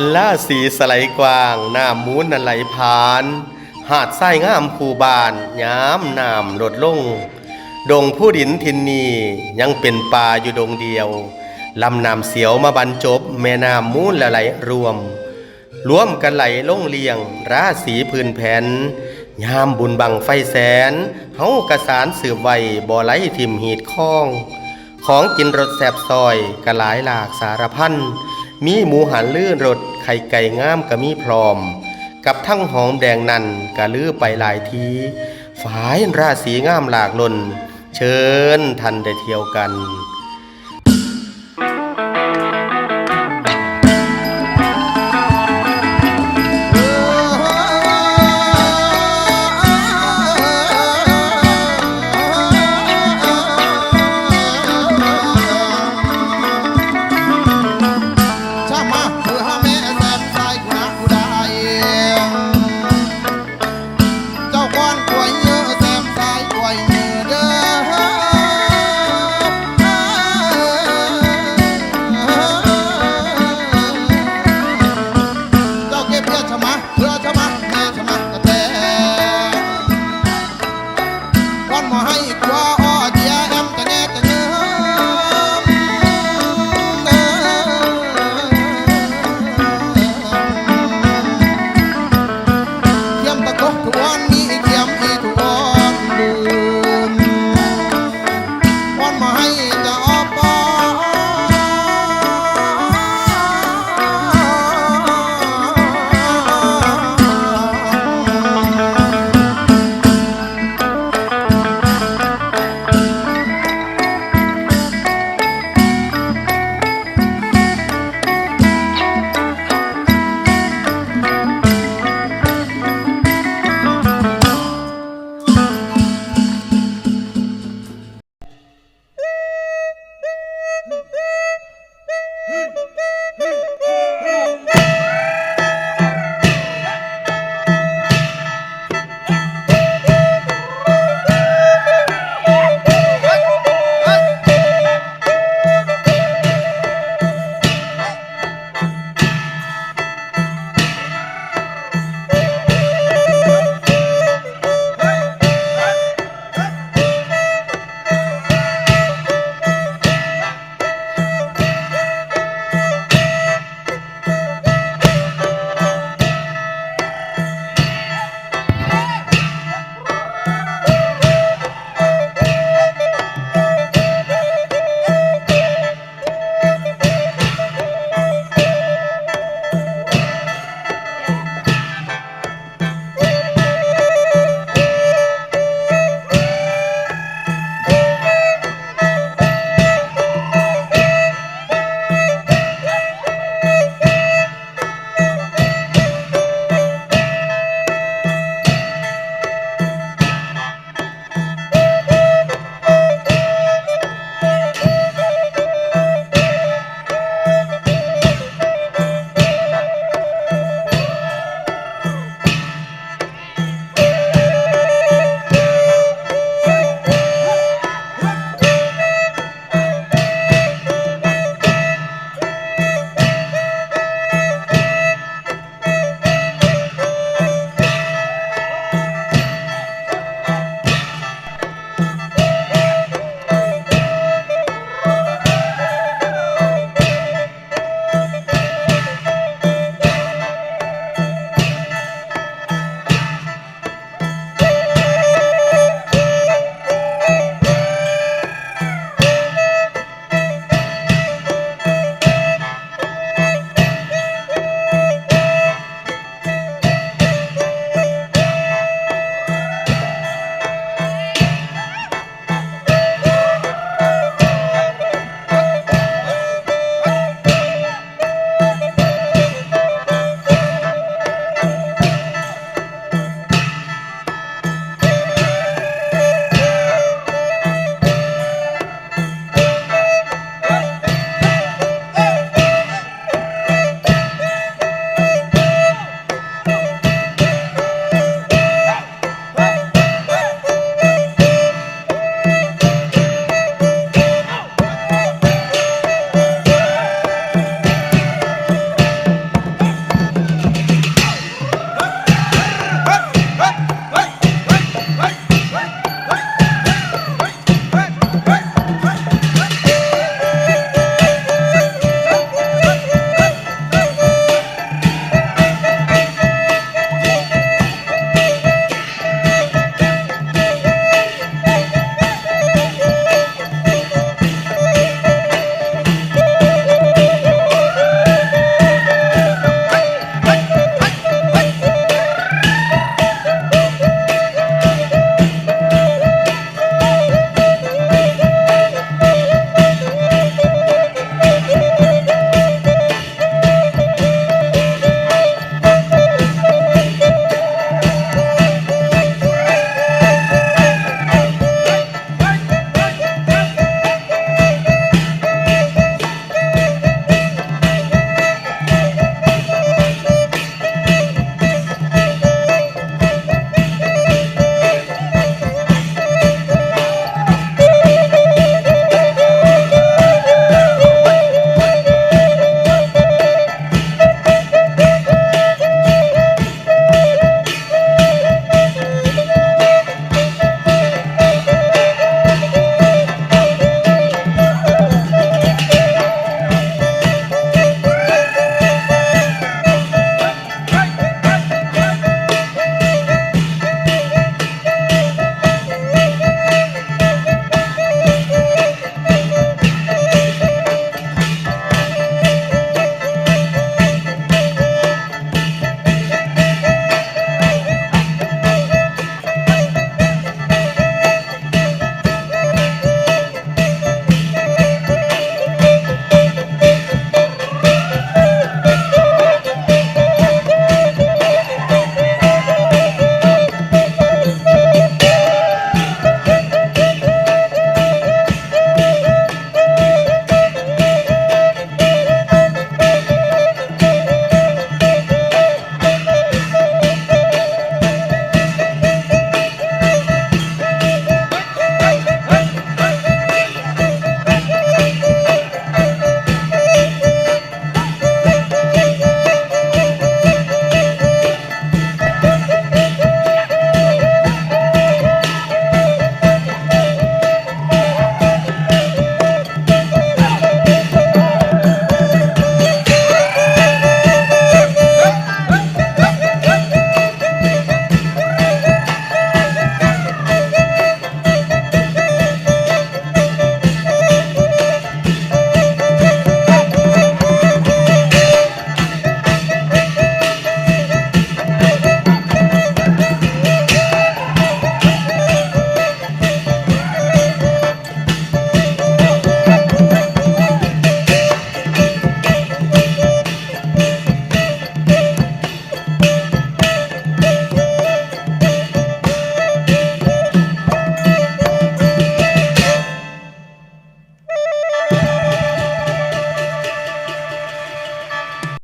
อันล่าสีสไลกวางหน้ำมูนนันไหลผ่าน หาดทรายงามคูบานย้ำน้ำลดลง ดงผู้ดินทินนียังเป็นป่าอยู่ดงเดียวลำน้ำเสียวมาบรรจบ แม่น้ำมูนละไหลรวม รวมกันไหลลงเลียง ราศีพื้นแผ่นยามบุญบังไฟแสนเฮากระสารสืบไวบ่ไหลทิมหีดข้อง ของกินรสแสบซอยกระหลายหลากสารพัน มีหมูหันลื่นรสไข่ไก่งามกะมีพร้อม กับทั้งหอมแดงนันกะลือไปหลายทีฝายราศีงามหลากลน เชิญทันได้เที่ยวกัน